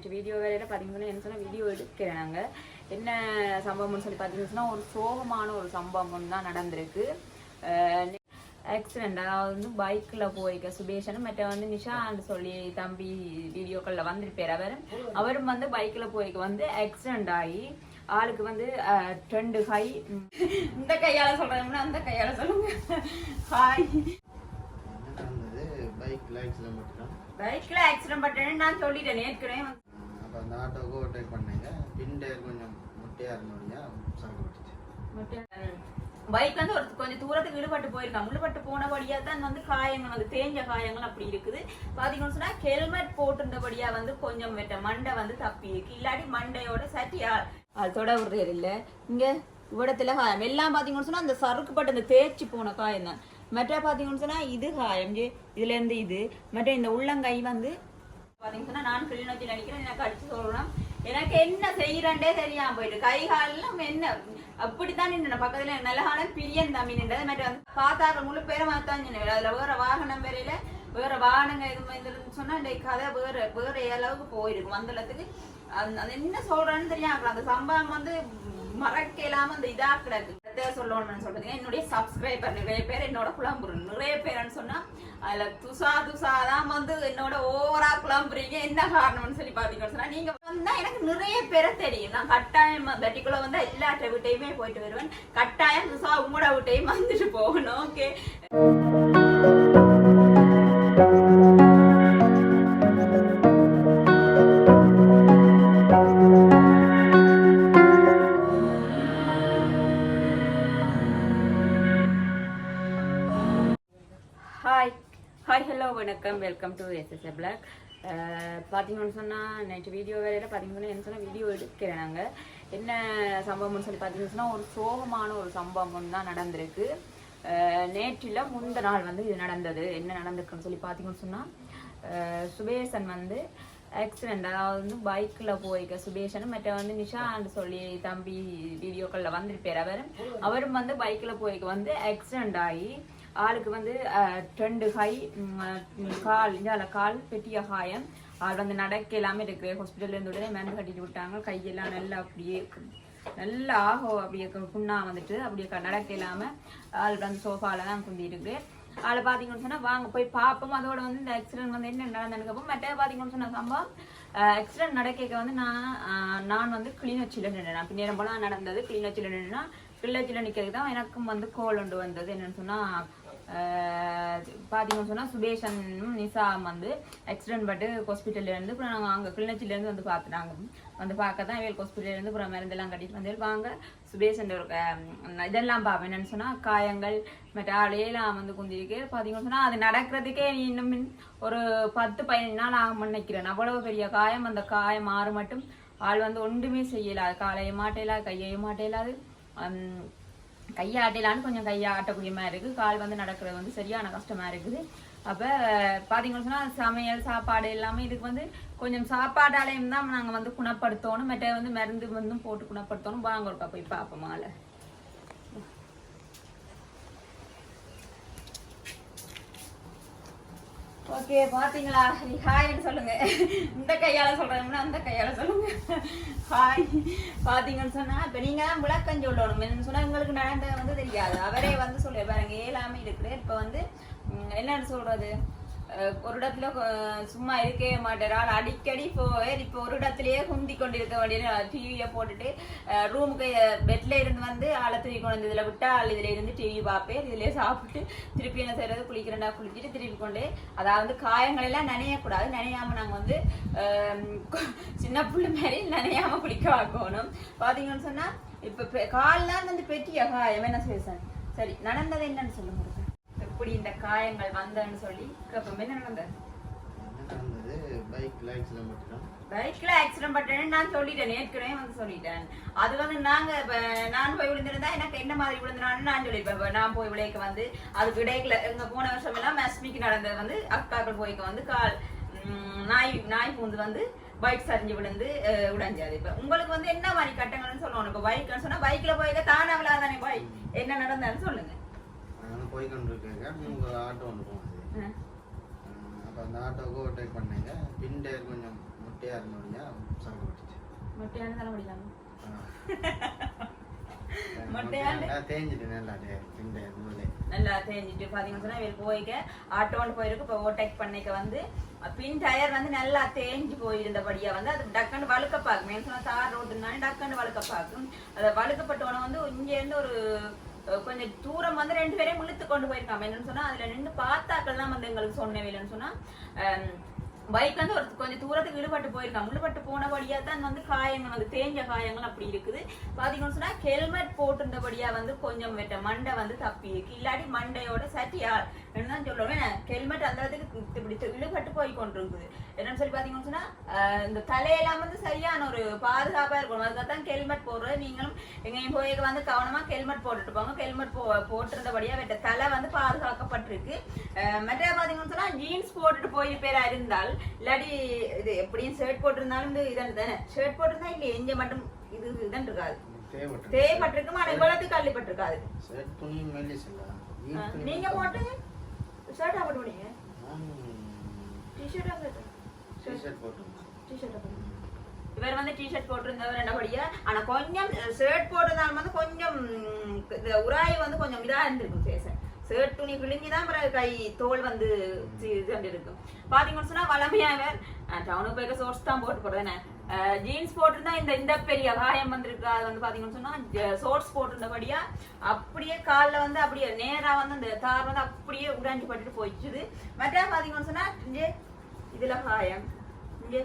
நேற்று வீடியோ வேலையில் பார்த்தீங்கன்னா என்ன சொன்னால் வீடியோ எடுக்கிறேன் நாங்கள் என்ன சம்பவம்னு சொல்லி பார்த்தீங்கன்னு ஒரு சோகமான ஒரு சம்பவம் தான் நடந்திருக்கு. ஆக்சிடென்ட் அதாவது வந்து பைக்கில் போய்க்க சுபேஷனும் மற்ற வந்து நிஷான்னு சொல்லி தம்பி வீடியோக்களில் வந்திருப்பார் அவர். அவரும் வந்து பைக்கில் போய்க்க வந்து ஆக்சிடென்ட் ஆகி ஆளுக்கு வந்து அஹ், ரெண்டு கை. ம், இந்த கையால் சொல்கிறோம்னா அந்த கையால் சொல்லுங்க. ஹாய் பைக்கில் ஆக்சிடென்ட் பண்ணிட்டோம் பைக்கில் ஆக்சிடென்ட் பட்டேன்னு நான் சொல்லிட்டேன் ஏற்கனவே அந்த ஆட்டோவுக்கு ஓவர்டேக் பண்ணீங்க. பின் டயர் கொஞ்சம் முட்டையாக இருந்தோடனே சாக்கு பட்டுச்சு பைக் வந்து ஒரு கொஞ்சம் தூரத்துக்கு விழுபட்டு போயிருக்கான் விழுபட்டு போனபடியா தான் வந்து காயங்கள் வந்து தேஞ்ச காயங்கள் அப்படி இருக்குது. பாத்தீங்கன்னு சொன்னா ஹெல்மெட் போட்டிருந்தபடியா வந்து கொஞ்சம் வெட்ட மண்டை வந்து தப்பி இருக்கு. இல்லாட்டி மண்டையோட சட்டியா அது தொட விடுறது இல்ல. இங்க இவ்விடத்துல காயம். எல்லாம் பாத்தீங்கன்னு சொன்னா அந்த சறுக்குப்பட்ட அந்த தேய்ச்சி போன காயம் தான். மற்ற பாத்தீங்கன்னு சொன்னா இது காயம். இதுல இருந்து இது. மற்ற இந்த உள்ளங்கை வந்து பாத்தீங்கன்னா நான் கிளிநொச்சி நினைக்கிறேன் எனக்கு அடிச்சு சொல்லணும் எனக்கு என்ன செய்யறேன்டே தெரியாம போயிட்டு கை காலெல்லாம் என்ன அப்படித்தான் நின்று பக்கத்துல நல்லகான பிரியன் தம்பி நின்றது. மாதிரி வந்து பார்த்தாரு முழு பேரை மாத்தான் சொன்னேன் அதுல வேற வாகனம் வேறையில வேற வாகனங்க இது இருந்துன்னு சொன்னா இந்த கதை வேற வேற அளவுக்கு போயிருக்கும் மந்தளத்துக்கு அந்த அது என்ன சொல்றேன்னு தெரியாம அந்த சம்பவம் வந்து மறக்க இல்லாம அந்த இதா கிடக்கு. சொல்லணும்னு சொல்றீங்க என்னுடைய சப்ஸ்கிரைபர் நிறைய பேர் என்னோட குழம்புரு நிறைய பேர்னு சொன்னா அதுல துசா துசா தான் வந்து என்னோட ஓவரா குழம்புறீங்க. என்ன காரணம்னு சொல்லி பாத்தீங்கன்னு சொன்னா நீங்க வந்தா எனக்கு நிறைய பேரை தெரியும். நான் கட்டாயம் வெட்டிக்குள்ள வந்து எல்லா வீட்டையுமே போயிட்டு வருவேன். கட்டாயம் துசா உங்களோட வீட்டையும் வந்துட்டு போகணும். ஓகே ஹாய் ஹாய் ஹலோ வணக்கம். Welcome to SSA black uh, பார்த்தீங்கன்னு சொன்னால் நேற்று வீடியோ வேலையில் பார்த்தீங்கன்னா என்ன சொன்னால் வீடியோ எடுக்கிறேன் நாங்கள் என்ன சம்பவம்னு சொல்லி பார்த்தீங்கன்னு சொன்னால் ஒரு சோகமான ஒரு சம்பவம் தான் நடந்திருக்கு. Uh, நேற்றில் முந்த நாள் வந்து இது நடந்தது. என்ன நடந்திருக்குன்னு சொல்லி பார்த்தீங்கன்னு சொன்னால் uh, சுபேசன் வந்து ஆக்சிடெண்ட் அதாவது வந்து பைக்கில் போய்க்க சுபேஷன் மற்ற வந்து நிஷான்னு சொல்லி தம்பி வீடியோக்களில் வந்திருப்பார் அவர். அவரும் வந்து பைக்கில் போயிருக்க வந்து ஆக்சிடெண்ட் ஆகி ஆளுக்கு வந்து ட்ரெண்டு ரெண்டு கை கால் இதால கால் பெட்டிய காயம். ஆள் வந்து நடக்க எல்லாமே இருக்கு. ஹாஸ்பிட்டல்ல இருந்து உடனே மேன் கட்டிட்டு விட்டாங்க. கையெல்லாம் நல்லா அப்படியே நல்லா ஆகோ அப்படியே புண்ணா வந்துட்டு அப்படியே க- நடக்க இல்லாம ஆள் வந்து சோஃபால தான் குந்தி இருக்கு ஆளை பார்த்தீங்கன்னு சொன்னா வாங்க போய் பார்ப்போம். அதோட வந்து இந்த ஆக்சிடென்ட் வந்து என்ன நடந்ததுக்கு பார்ப்போம் மற்ற பார்த்தீங்கன்னு சொன்ன சம்பவம் ஆக்சிடென்ட் நடக்க வந்து நான் நான் வந்து கிளிநொச்சியில் நின்றேன் பின்னேரம் போல நடந்தது. கிளிநொச்சியில் நின்றுனா கிளிநொச்சியில் நிற்கிறதுக்கு தான் எனக்கும் வந்து கோல் ஒன்று வந்தது. என்னன்னு சொன்னா ஆஹ் பாத்தீங்கன்னு சொன்னா சுபேஷனும் நிசாம் வந்து ஆக்சிடென்ட் பட்டு ஹாஸ்பிட்டல்ல இருந்து அப்புறம் நாங்கள் அங்கே கிளிநொச்சில இருந்து வந்து பார்த்துட்டாங்க வந்து பார்க்க தான் இவள் ஹாஸ்பிட்டல்ல இருந்து அப்புறம் மருந்தெல்லாம் கட்டிட்டு வந்து வாங்க. சுபேஷன் ஒரு இதெல்லாம் பார்ப்பேன் என்னென்னு சொன்னா காயங்கள் மற்ற ஆளையெல்லாம் வந்து குந்திருக்கு. பாத்தீங்கன்னு சொன்னா அது நடக்கிறதுக்கே நீ இன்னும் ஒரு பத்து பதினஞ்சு நாள் ஆகும் நினைக்கிறேன். அவ்வளவு பெரிய காயம். அந்த காயம் மாறு மட்டும் ஆள் வந்து ஒன்றுமே செய்யலாது காலையை மாட்டையிலாது கையை மாட்டேலாது ஹம், கையாட்டலான்னு கொஞ்சம் கையாட்டக்கூடிய மாதிரி இருக்கு. கால் வந்து நடக்கிறது வந்து சரியான கஷ்டமா இருக்குது. அப்ப பார்த்தீங்கன்னு சொன்னா சமையல் சாப்பாடு எல்லாமே இதுக்கு வந்து கொஞ்சம் சாப்பாடாலையும் தான் நாங்க வந்து குணப்படுத்தணும். மற்ற வந்து மருந்து வந்து போட்டு குணப்படுத்தணும். வாங்க ஒருக்கா போய் இல்லை ஓகே பார்த்தீங்களா நீ ஹாய்னு சொல்லுங்க. இந்த கையால் சொல்கிறோம்னா அந்த கையால் சொல்லுங்க. ஹாய் பார்த்தீங்கன்னு சொன்னால் இப்போ நீங்கள் தான் விளக்கம் சொல்லணும் என்னன்னு உங்களுக்கு நடந்தது வந்து தெரியாது. அவரே வந்து சொல்லி பாருங்க ஏழாம இருக்குது. இப்போ வந்து என்னன்னு சொல்கிறது ஒரு இடத்துல சும்மா இருக்கவே மாட்டேறாள் அடிக்கடி போவேன் இப்போ ஒரு இடத்துலயே குந்தி கொண்டிருக்க வேண்டிய டிவியை போட்டுட்டு ரூமுக்கு பெட்ல இருந்து வந்து ஆளை தூக்கி கொண்டு வந்து இதுல விட்டா ஆள் இதுல இருந்து டிவி பார்ப்பேன். இதுலயே சாப்பிட்டு திருப்பி என்ன செய்யறது? குளிக்கிறேன்டா குளிச்சுட்டு திருப்பி கொண்டு அதாவது காயங்கள் எல்லாம் நனையக்கூடாது. நனையாம நாங்கள் வந்து சின்ன புள்ள மாதிரி நனையாம குளிக்க வைக்கணும். பாத்தீங்கன்னு சொன்னா இப்ப பெ- கால்லாம் வந்து பெட்டிய காயம்? என்ன செய்ய சரி நடந்தது என்னன்னு சொல்லுங்க எப்படி இந்த காயங்கள் வந்தன்னு சொல்லி கேப்போம் என்ன நடந்தது? பைக்ல ஆக்சிடென்ட் பட்டேன்னு நான் சொல்லிட்டேன். ஏற்கனவே வந்து சொல்லிட்டேன். அது வந்து நாங்க நான் போய் விழுந்திருந்தா எனக்கு என்ன மாதிரி விழுந்தினான்னு நான் இப்ப நான் போய் விளையக்க வந்து அதுக்கு இடையில எங்க போன வருஷம் எல்லாம் மேஸ்மிக்கு நடந்தது வந்து அக்காக்கள் போய்க்க வந்து கால் நாய் நாய் பூந்து வந்து பைக் சரிஞ்சு விழுந்து உடைஞ்சது. இப்ப உங்களுக்கு வந்து என்ன மாதிரி கட்டங்கள்னு சொல்லணும். இப்ப பைக்னு சொன்னா பைக்ல போய்க்க தானே விழாதானே பைக் என்ன நடந்தாலும் சொல்லுங்க. போய் கொண்டு இருக்கேங்க உங்கள் ஆட்டோ ஒன்று அஹ். அப்போ அந்த ஆட்டோவுக்கு ஓவர்டேக் பண்ணீங்க. பின் டயர் கொஞ்சம் முட்டையாக முட்டையாக இருந்தோடனே சரக்கு பட்டுச்சு. மொட்டையான தலை முடியலாமா தேஞ்சிட்டு நல்லா திண்டை முதலே நல்லா சொன்னா இவர் போய்க்க ஆட்டோன்னு போயிருக்கு. இப்போ ஓவர்டேக் பண்ணிக்க வந்து பின் டயர் வந்து நல்லா தேஞ்சு போயிருந்தபடியா வந்து அது டக்குன்னு வழுக்க பார்க்கும். ஏன்னு சொன்னா தார் ரோட்டுனாலே டக்குன்னு வழுக்க பார்க்கும். அதை வழுக்கப்பட்டவன வந்து இங்க இருந்து ஒரு கொஞ்சம் தூரம் வந்து ரெண்டு பேரையும் இழுத்து கொண்டு போயிருக்காம. என்னன்னு சொன்னா அதுல நின்று பார்த்தாக்கள் தான் வந்து எங்களுக்கு சொன்னவையிலன்னு சொன்னா பைக் வந்து ஒரு கொஞ்சம் தூரத்துக்கு இழுபட்டு போயிருக்கான் இழுபட்டு போனபடியா தான் வந்து காயங்கள் வந்து தேஞ்ச காயங்கள் அப்படி இருக்குது. பாத்தீங்கன்னு சொன்னா ஹெல்மெட் போட்டிருந்தபடியா வந்து கொஞ்சம் வெட்ட மண்டை வந்து தப்பி இருக்கு இல்லாட்டி மண்டையோட சட்டியால் என்னதான் சொல்லுவேன் ஹெல்மெட் அந்த இடத்துக்கு இப்படி இழுபட்டு போய் கொண்டிருக்குது. என்னன்னு சொல்லி பாத்தீங்கன்னு சொன்னா இந்த தலையெல்லாம் வந்து சரியான ஒரு பாதுகாப்பா இருக்கணும். அதுக்காகத்தான் ஹெல்மெட் போடுறது. நீங்களும் எங்கேயும் போய் வந்து கவனமா ஹெல்மெட் போட்டுட்டு போங்க. ஹெல்மெட் போ போட்டிருந்தபடியா வெட்ட தலை வந்து பாதுகாக்கப்பட்டிருக்கு. மற்ற பாத்தீங்கன்னு சொன்னா ஜீன்ஸ் போட்டுட்டு போயிருப்பேரா இருந்தால் இல்லாட்டி இது எப்படியும் ஷர்ட் போட்டிருந்தாலும் இது இதான் தானே. ஷர்ட் போட்டிருந்தா இல்ல எங்க மட்டும் இது இதன் இருக்காது. தேவைப்பட்டு தேவைப்பட்டிருக்கும் ஆனா இவ்வளவுக்கு கள்ளிப்பட்டிருக்காது நீங்க போட்டு ஷர்ட்டா போட்டு போனீங்க டிஷர்ட்டா ஷர்ட்டா டிஷர்ட் போட்டிருந்தேன் டிஷர்ட்டா போட்டு இவர் வந்து டிஷர்ட் போட்டிருந்தவர் என்னபடியா ஆனா கொஞ்சம் ஷர்ட் போட்டிருந்தாலும் வந்து கொஞ்சம் உராய் வந்து கொஞ்சம் இதா இருந்திருக்கும் ஃபேஸ் ஷர்ட் துணி கிழிஞ்சுதான் பிறகு கை தோல் வந்து இருக்கும் பாத்தீங்கன்னு சொன்னா வளமையா டவுனுக்கு போய்க்க சோர்ஸ் தான் போட்டு போடுறேன் ஜீன்ஸ் போட்டிருந்தா இந்த இந்த பெரிய காயம் வந்திருக்கு. அது வந்து பாத்தீங்கன்னு சொன்னா சோர்ஸ் போட்டிருந்தபடியா அப்படியே கால்ல வந்து அப்படியே நேரா வந்து அந்த தார் வந்து அப்படியே உடைஞ்சு பட்டுட்டு போயிடுச்சுது மற்ற பாத்தீங்கன்னு சொன்னா இங்கே இதுல காயம் இங்கே.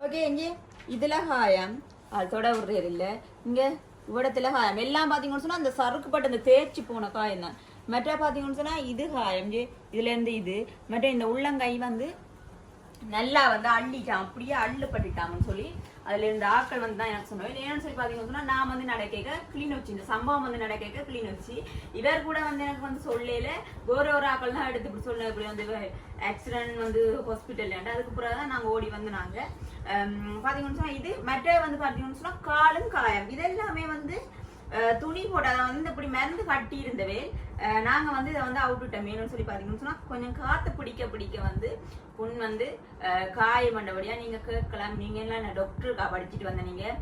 ஓகே இங்கே இதுல காயம் அது தொட விடுறது இல்ல. இங்க இவ்விடத்துல காயம் எல்லாம் பாத்தீங்கன்னு சொன்னா அந்த சறுக்கு பட்டு அந்த தேய்ச்சி போன காயம் தான். மற்ற பாத்தீங்கன்னு சொன்னா இது காயம் இங்கே இதுல இருந்து இது. மற்ற இந்த உள்ளங்கை வந்து நல்லா வந்து அள்ளிட்டான் அப்படியே அள்ளு பட்டுட்டாங்கன்னு சொல்லி அதுல இருந்த ஆட்கள் வந்து தான் எனக்கு சொன்னோம். ஏன்னு சொல்லி பாத்தீங்கன்னு சொன்னா நான் வந்து நடக்க கிளீன் வச்சு இந்த சம்பவம் வந்து நடக்க கிளீன் வச்சு இவர் கூட வந்து எனக்கு வந்து சொல்லல. ஒரு ஒரு ஆக்கள் தான் எடுத்து இப்படி சொல்ல இப்படி வந்து ஆக்சிடென்ட் வந்து ஹாஸ்பிட்டல் அதுக்கு பிறகு தான் நாங்க ஓடி வந்து நாங்க பாத்தீங்கன்னு சொன்னா இது மற்ற வந்து பாத்தீங்கன்னு சொன்னா காலும் காயம். இதெல்லாமே வந்து துணி போட்டு அதை வந்து இப்படி மருந்து கட்டி இருந்தவே அஹ், வந்து இதை வந்து அவுட்டுட்டோம் மேலும் சொல்லி பார்த்தீங்கன்னு சொன்னால் கொஞ்சம் காற்று பிடிக்க பிடிக்க வந்து புண் வந்து காய மண்டபடியாக நீங்கள் கேட்கலாம். நீங்கள் எல்லாம் டாக்டருக்கா படிச்சுட்டு வந்த நீங்கள்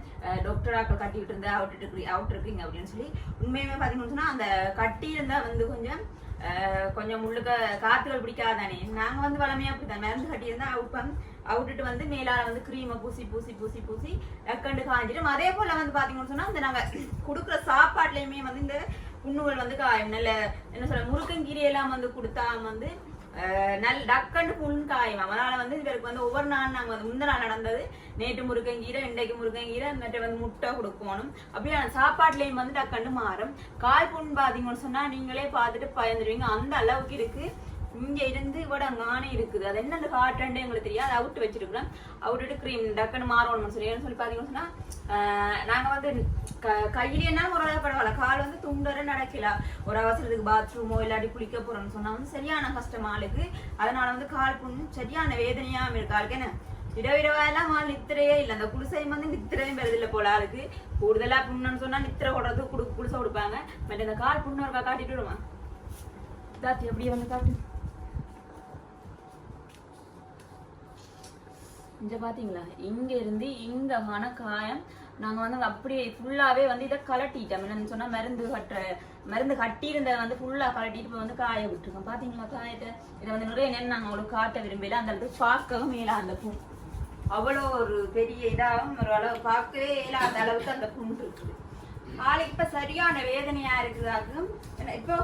டாக்டராக்கள் கட்டிக்கிட்டு இருந்தா அவுட்டு இருக்கு அவுட் இருக்கீங்க அப்படின்னு சொல்லி உண்மையுமே பார்த்தீங்கன்னு சொன்னால் அந்த கட்டி இருந்தால் வந்து கொஞ்சம் கொஞ்சம் முள்ளுக்க காற்றுகள் பிடிக்காதானே? நாங்கள் வந்து வளமையா அப்படித்தான். மருந்து கட்டி இருந்தா அவுட்டுட்டு வந்து மேலால வந்து கிரீமை பூசி பூசி பூசி பூசி கண்டு காஞ்சிடும். அதே போல வந்து பாத்தீங்கன்னு சொன்னா இந்த நாங்க கொடுக்குற சாப்பாட்டுலயுமே வந்து இந்த புண்ணுகள் வந்து காயும். நல்ல என்ன சொல்ற முருக்கங்கீரை எல்லாம் வந்து கொடுத்தா வந்து நல் டக்கண்டு புண் காயும். அதனால வந்து இவருக்கு வந்து ஒவ்வொரு நாள் நாங்க வந்து முந்த நாள் நடந்தது. நேற்று முருங்கங்கீரை இன்றைக்கு முருங்கங்கீரை மற்ற வந்து முட்டை கொடுக்கணும். அப்படியே அந்த சாப்பாட்டுலயும் வந்து டக்கண்டு மாறும். கால் புண் பாத்தீங்கன்னு சொன்னா நீங்களே பார்த்துட்டு பயந்துருவீங்க அந்த அளவுக்கு இருக்கு. இங்க இருந்து இவட அங்கானே இருக்குது. அது என்ன அந்த காட்டண்டே எங்களுக்கு தெரியாது. அதை அவுட்டு வச்சிருக்கிறோம். அவுட்டு க்ரீம் டக்குன்னு மாறணும்னு சொல்லி. சொல்லி பார்த்தீங்கன்னு சொன்னா நாங்க வந்து க- கையிலேன்னா ஒரு அளவு பரவாயில்ல. கால் வந்து துண்டர நடக்கல. ஒரு அவசரத்துக்கு பாத்ரூமோ இல்லாட்டி குளிக்க போறோம்னு சொன்னா வந்து சரியான கஷ்டம் ஆளுக்கு. அதனால வந்து கால் புண்ணு சரியான வேதனையா இருக்கு ஆளுக்கு. என்ன? இரவிரவாயெல்லாம் ஆள் நித்திரையே இல்லை. அந்த குடிசையும் வந்து நித்திரையும் வருதில்லை போல ஆளுக்கு. கூடுதலா புண்ணுன்னு சொன்னா நித்திரை கொடுறது குடு குடிசை கொடுப்பாங்க. பட் இந்த கால் புண்ணு இருக்கா காட்டிட்டு விடுவான் தாத்தி அப்படியே வந்து காட்டு. இங்க பாத்தீங்களா? இங்க இருந்து இங்க மான காயம் நாங்க வந்து அப்படியே ஃபுல்லாவே வந்து இதை கலட்டிட்டோம். என்னன்னு சொன்னா மருந்து கட்டுற மருந்து கட்டி வந்து ஃபுல்லா கலட்டிட்டு இப்ப வந்து காய விட்டுருக்கோம். பாத்தீங்களா காயத்தை? இதை வந்து நிறைய நேரம் நாங்க அவ்வளவு காட்ட விரும்பல. அந்த அளவுக்கு பார்க்கவும் மேல அந்த பூ. அவ்வளோ ஒரு பெரிய இதாகவும் ஒரு அளவு பார்க்கவே இயலாத அளவுக்கு அந்த புண் இருக்குது. ஆளுக்கு இப்ப சரியான வேதனையா இருக்குதாக்கும் இப்போ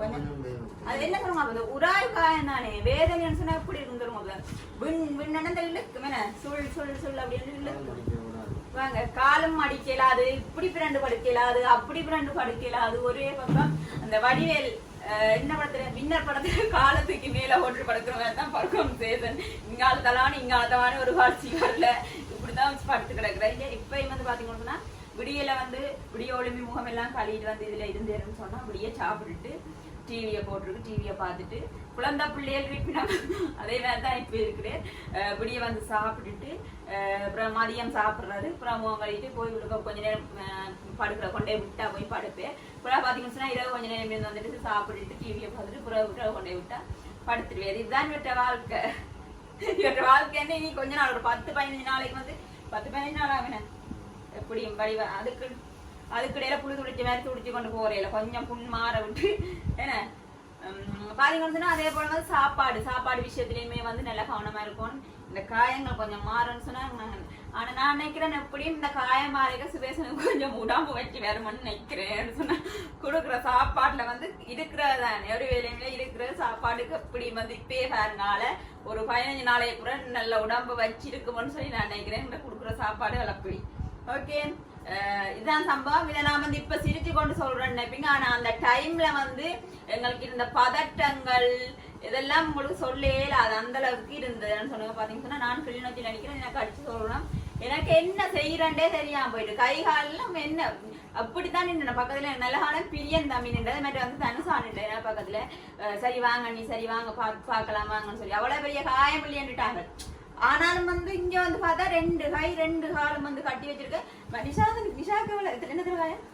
அது என்ன சொல்லுவாங்க அந்த உராய் காயனானே வேதனை சொன்னா எப்படி இருக்கும் தெரியுமா விண் விண்ணந்த இழுக்கும் என்ன? சுள் சுள் சொல் அப்படின்னு இழுக்கும்? வாங்க காலும் அடிக்கலாது இப்படி பிரண்டு படுக்கலாது அப்படி பிரண்டு படுக்கலாது. ஒரே பக்கம் அந்த வடிவேல் என்ன படத்துல? வின்னர் படத்துல காலத்துக்கு மேல ஒன்று படுக்கிற மாதிரி தான் படுக்கும் சேதன். இங்கால தலான்னு இங்கால தவானு ஒரு காட்சி வரல. இப்படிதான் வச்சு படுத்து கிடக்குறேன் இப்ப வந்து பாத்தீங்கன்னா விடியல வந்து விடிய ஒளிமி முகம் எல்லாம் கழுவிட்டு வந்து இதுல இருந்தேன்னு சொன்னா விடிய சாப்பிட்டுட்டு டிவியை போட்டிருக்கு. டிவியை பார்த்துட்டு குழந்தை பிள்ளைகள் விப்பினம் அதே மாதிரி தான் இப்போ இருக்கிறேன் விடிய வந்து சாப்பிட்டுட்டு அஹ் அப்புறம் மதியம் சாப்பிட்றாரு. அப்புறம் முகம் போய் விடுக்க கொஞ்ச நேரம் அஹ் படுக்கிற கொண்டே விட்டா போய் படுப்பேன் அப்புறம் பார்த்தீங்கன்னா இரவு கொஞ்ச நேரம் இருந்து வந்துட்டு சாப்பிட்டுட்டு டிவியை பார்த்துட்டு புறவு விட்டு கொண்டே விட்டா படுத்துருவேன் இதுதான் விட்ட வாழ்க்கை. இவற்ற வாழ்க்கை என்ன? இனி கொஞ்ச நாள் ஒரு பத்து பதினஞ்சு நாளைக்கு வந்து பத்து பதினஞ்சு நாள் ஆகுன எப்படியும் வடிவ அதுக்கு அதுக்கு புளி புழு துடிச்ச மாதிரி துடிச்சு கொண்டு போறையில கொஞ்சம் புண் மாற விட்டு. என்ன உம், அதே போல வந்து சாப்பாடு சாப்பாடு விஷயத்துலயுமே வந்து நல்லா கவனமா இருக்கும் இந்த காயங்கள் கொஞ்சம் மாறும்னு சொன்னா ஆனா நான் நினைக்கிறேன் எப்படியும் இந்த காயம் மாறிக்க சுபேசனுக்கு கொஞ்சம் உடம்பு வச்சு வேறுமன்னு நினைக்கிறேன் சொன்னா கொடுக்குற சாப்பாட்டுல வந்து இருக்கிறதான் ஒரு வேலையில இருக்கிற சாப்பாடுக்கு எப்படி வந்து இப்பே பாருனால ஒரு பதினஞ்சு நாளைக்கு கூட நல்ல உடம்பு வச்சிருக்குமோன்னு சொல்லி நான் நினைக்கிறேன். இந்த கொடுக்குற சாப்பாடு அப்படி ஓகே? இதான் சம்பவம். இதை நான் வந்து இப்ப சிரிச்சு கொண்டு சொல்றேன் நினைப்பீங்க ஆனா அந்த டைம்ல வந்து எங்களுக்கு இருந்த பதட்டங்கள் இதெல்லாம் உங்களுக்கு சொல்லவே இல்லை. அது அந்த அளவுக்கு இருந்ததுன்னு சொல்லுங்க. பாத்தீங்கன்னா நான் கிளிநொச்சி நினைக்கிறேன் எனக்கு அடிச்சு சொல்றேன் எனக்கு என்ன செய்யறேன்டே தெரியாம போயிட்டு கை காலெல்லாம் என்ன அப்படித்தான் நின்று பக்கத்துல நல்லகாலம் பிரியன் தம்பி நின்றது. மாதிரி வந்து தனுசா நின்று பக்கத்துல சரி வாங்க நீ சரி வாங்க பா வாங்கன்னு சொல்லி. அவ்வளவு பெரிய காயம் இல்லையாண்டுட்டாங்க ஆனாலும் வந்து இங்க வந்து பார்த்தா ரெண்டு காய் ரெண்டு காலம் வந்து கட்டி வச்சிருக்கேன் நிஷா நிஷாக்கு எவ்வளவு? எத்தனை என்ன தெரியுமா காயம்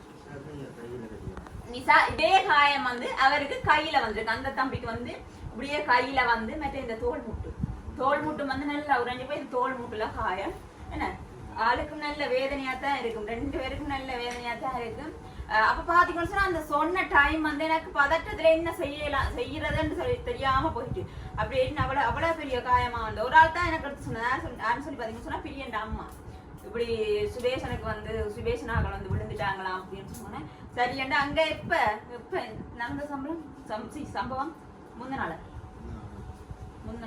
இதே காயம் வந்து அவருக்கு கையில வந்திருக்கு. அந்த தம்பிக்கு வந்து இப்படியே கையில வந்து மற்ற இந்த தோல் முட்டு. தோல் முட்டு வந்து நல்லா உறைஞ்சு போய் இந்த தோல் முட்டுல காயம். என்ன? ஆளுக்கும் நல்ல வேதனையா தான் இருக்கும். ரெண்டு பேருக்கும் நல்ல வேதனையா தான் இருக்கும். அப்ப பாத்தீங்கன்னு சொன்னா அந்த சொன்ன டைம் வந்து எனக்கு பதட்டத்துல என்ன செய்யலாம் செய்யறதுன்னு சொல்லி தெரியாம போயிட்டு. அப்படின்னு அவ்வளவு அவ்வளவு பெரிய காயமா வந்து. ஒரு ஆள் தான் எனக்கு எடுத்து சொன்னது சொல்லி யாருன்னு சொல்லி பாத்தீங்கன்னு சொன்னா பிரியண்ட அம்மா. இப்படி சுபேஷனுக்கு வந்து சுபேஷ் நாகல் வந்து விழுந்துட்டாங்களாம் அப்படின்னு சொன்னேன். சரி ஏண்டா அங்க எப்ப எப்ப நடந்த சம்பளம்? சம் சம்பவம்? முந்த நாள்.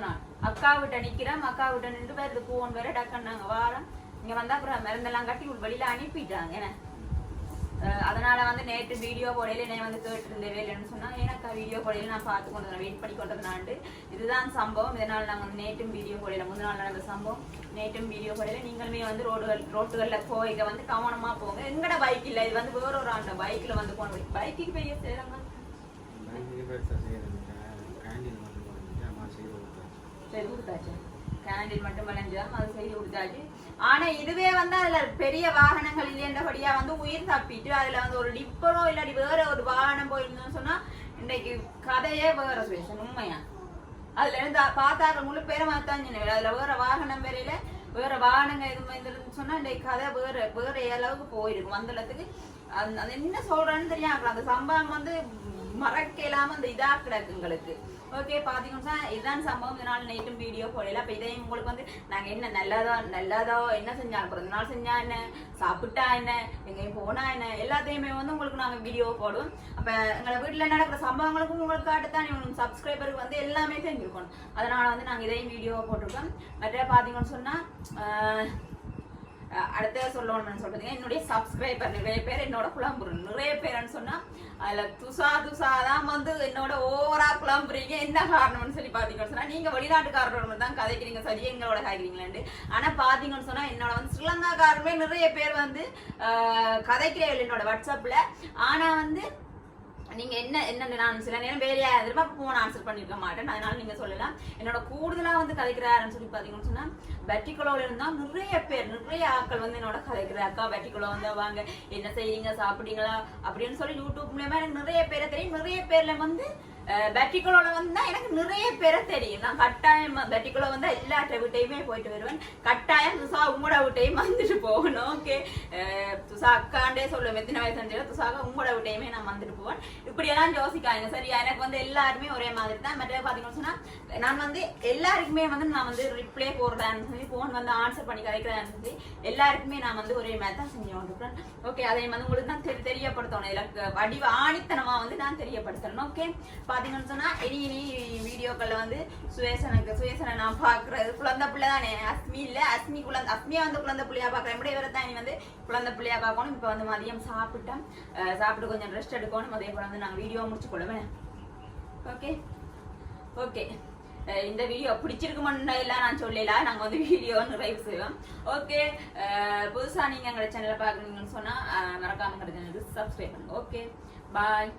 நாள். அக்கா விட்ட நிக்கிறோம் அக்கா விட்ட நின்று பேருக்கு போன் வேற டக்குன்னு நாங்க வாரம். இங்க வந்தா அப்புறம் மருந்தெல்லாம் கட்டி ஒரு வெளியில அனுப்பிட்டாங்க என்ன? அதனால வந்து நேற்று வீடியோ போடையில என்னை வந்து கேட்டிருந்தே வேலைன்னு சொன்னா எனக்கு வீடியோ போடையில நான் பார்த்து கொண்டு வெயிட் பண்ணி கொண்டு நாண்டு இதுதான் சம்பவம். இதனால நாங்க வந்து நேற்றும் வீடியோ போடையில முந்தின நாள் நடந்த சம்பவம். நேற்றும் வீடியோ போடையில நீங்களுமே வந்து ரோடுகள் ரோட்டுகள்ல போய்க்க வந்து கவனமா போங்க. எங்கட பைக் இல்ல? இது வந்து வேற ஒரு ஆண்ட பைக்ல வந்து போன பைக்கு பெரிய சேரங்க? சரி கொடுத்தாச்சு? கேண்டில் மட்டும் விளைஞ்சாலும் அது செய்து கொடுத்தாச்சு ஆனா இதுவே வந்து அதுல பெரிய வாகனங்கள் இல்லைன்றபடியா வந்து உயிர் தப்பிட்டு அதுல வந்து ஒரு டிப்பரோ இல்லாட்டி வேற ஒரு வாகனம் போயிருந்தோம்னு சொன்னா இன்னைக்கு கதையே வேற சுவேஷன் உண்மையா? அதுல இருந்து பார்த்தாக்க முழு பேரை மாத்தான் அதுல வேற வாகனம் வேறையில வேற வாகனங்க எதுவும் இருந்துன்னு சொன்னா இன்னைக்கு கதை வேற வேற அளவுக்கு போயிருக்கும் மந்தளத்துக்கு அது என்ன சொல்றேன்னு தெரியாது அந்த சம்பவம் வந்து மறக்க இல்லாம அந்த இதா கிடக்கு எங்களுக்கு ஓகே பார்த்தீங்கன்னா இதான் சம்பவம். இதனால் நைட்டும் வீடியோ போடல. அப்போ இதையும் உங்களுக்கு வந்து நாங்கள் என்ன நல்லதோ நல்லதோ என்ன செஞ்சாலும் பிறந்த நாள் செஞ்சா என்ன? சாப்பிட்டா என்ன? எங்கேயும் போனா என்ன? எல்லாத்தையுமே வந்து உங்களுக்கு நாங்கள் வீடியோ போடுவோம். அப்போ எங்களை வீட்டில் நடக்கிற சம்பவங்களுக்கும் உங்களுக்கு காட்டுத்தான் உங்களுக்கு சப்ஸ்கிரைபருக்கு வந்து எல்லாமே தெரிஞ்சிருக்கணும். அதனால் வந்து நாங்கள் இதையும் வீடியோ போட்டிருக்கோம். மற்ற பார்த்தீங்கன்னு சொன்னால் அடுத்த சொல்லணும்னு சொல்றீங்க என்னுடைய சப்ஸ்கிரைபர் நிறைய பேர் என்னோட குழம்புரு நிறைய பேர்னு சொன்னா அதுல துசா துசா தான் வந்து என்னோட ஓவரா குழம்புறீங்க. என்ன காரணம்னு சொல்லி பாத்தீங்கன்னு சொன்னா நீங்க வெளிநாட்டுக்காரரோட தான் கதைக்கிறீங்க. சரி எங்களோட கதைக்கிறீங்களாண்டு ஆனா பாத்தீங்கன்னு சொன்னா என்னோட வந்து ஸ்ரீலங்காக்காரமே நிறைய பேர் வந்து கதைக்கிறேன் என்னோட வாட்ஸ்அப்ல ஆனா வந்து நீங்க என்ன என்ன நான் சில நேரம் வேலையா இருப்பா போன் ஆன்சர் பண்ணிருக்க மாட்டேன். அதனால நீங்க சொல்லலாம். என்னோட கூடுதலா வந்து கதைக்கிறாருன்னு சொல்லி பாத்தீங்கன்னு சொன்னா வெட்டிக்குளோல இருந்தா நிறைய பேர் நிறைய ஆட்கள் வந்து என்னோட கதைக்கிற அக்கா பெட்டிக்குளோ வந்து வாங்க. என்ன செய்றீங்க சாப்பிடுங்களா அப்படின்னு சொல்லி யூடியூப் மூலயமா எனக்கு நிறைய பேரை தெரியும். நிறைய பேர்ல வந்து பெட்டிக்குளோல வந்தா எனக்கு நிறைய பேரை தெரியும். நான் கட்டாயம் பெட்டிக்குளோ வந்தா எல்லா வீட்டையுமே போயிட்டு வருவேன். கட்டாயம் துசா உங்களோட வீட்டையும் வந்துட்டு போகணும். ஓகே துசா அக்காண்டே சொல்லுவேன். எத்தனை வயசு அஞ்சு துசாக உங்களோட வீட்டையுமே நான் வந்துட்டு போவேன். இப்படியெல்லாம் யோசிக்காங்க சரி எனக்கு வந்து எல்லாருமே ஒரே மாதிரி தான். மற்ற பாத்தீங்கன்னு சொன்னா நான் வந்து எல்லாருக்குமே வந்து நான் வந்து ரிப்ளை போடுறேன் சொல்லி போன் வந்து ஆன்சர் பண்ணி கதைக்கிறேன்னு சொல்லி எல்லாருக்குமே நான் வந்து ஒரே மாதிரி தான் செஞ்சு கொண்டிருக்கிறேன். ஓகே அதை வந்து உங்களுக்கு நான் தெரியப்படுத்தணும். எனக்கு வடிவ ஆணித்தனமா வந்து நான் தெரியப்படுத்தணும் ஓகே பார்த்தீங்கன்னு சொன்னால் இனி இனி வீடியோக்களில் வந்து சுயேசனுக்கு சுயேசனை நான் பார்க்குறது. குழந்தை பிள்ளை தானே அஸ்மி இல்லை அஸ்மி குழந்தை அஸ்மியாக வந்து குழந்தை பிள்ளையாக பார்க்குறேன். எப்படி இவரை தான் இனி வந்து குழந்தை பிள்ளையா பார்க்கணும். இப்போ வந்து மதியம் சாப்பிட்டேன் சாப்பிட்டு கொஞ்சம் ரெஸ்ட் எடுக்கணும். அதே போல் வந்து நாங்கள் வீடியோ முடிச்சு கொள்ளுவேன். ஓகே ஓகே இந்த வீடியோ பிடிச்சிருக்குமென்னு எல்லாம் நான் சொல்லல. நாங்கள் வந்து வீடியோ நிறைவு செய்வோம். ஓகே புதுசாக நீங்கள் எங்களோட சேனலை பார்க்குறீங்கன்னு சொன்னால் மறக்காம எங்களோட சேனலுக்கு சப்ஸ்கிரைப் பண்ணுங்க. Okay bye